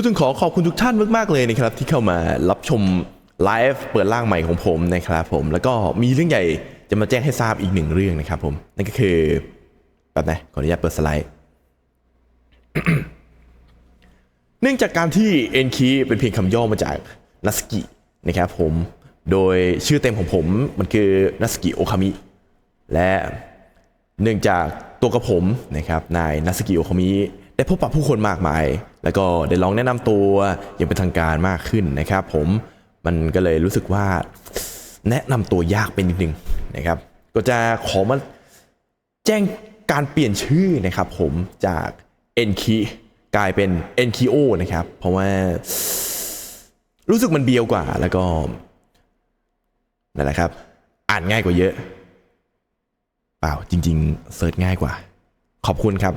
ก็ต้องขอขอบคุณทุกท่านมากๆเลยนะครับที่เข้ามารับชมไลฟ์เปิดร่างใหม่ของผมนะครับผมแล้วก็มีเรื่องใหญ่จะมาแจ้งให้ทราบอีกหนึ่งเรื่องนะครับผมนั่นก็คือแบบไหนขออนุญาตเปิดสไลด์เนื่องจากการที่ n k e y เป็นเพียงคำย่อมาจากนัสกินะครับผมโดยชื่อเต็มของผมมันคือนัสกิโอคามิและเนื่องจากตัวกับผมนะครับนายนัสกิโอคามิ ได้พบปะผู้คนมากมาย แล้วก็ได้ลองแนะนำตัวอย่างเป็นทางการมากขึ้นนะครับ ผมมันก็เลยรู้สึกว่าแนะนำตัวยากเป็นนิดนึงนะครับ ก็จะขอมาแจ้งการเปลี่ยนชื่อนะครับ ผมจาก n k กลายเป็น n k o นะครับ เพราะว่ารู้สึกมันเบียวกว่าแล้วก็นั่นแหละครับ อ่านง่ายกว่าเยอะ เปล่าจริง ๆเซิร์ชง่ายกว่า ขอบคุณครับ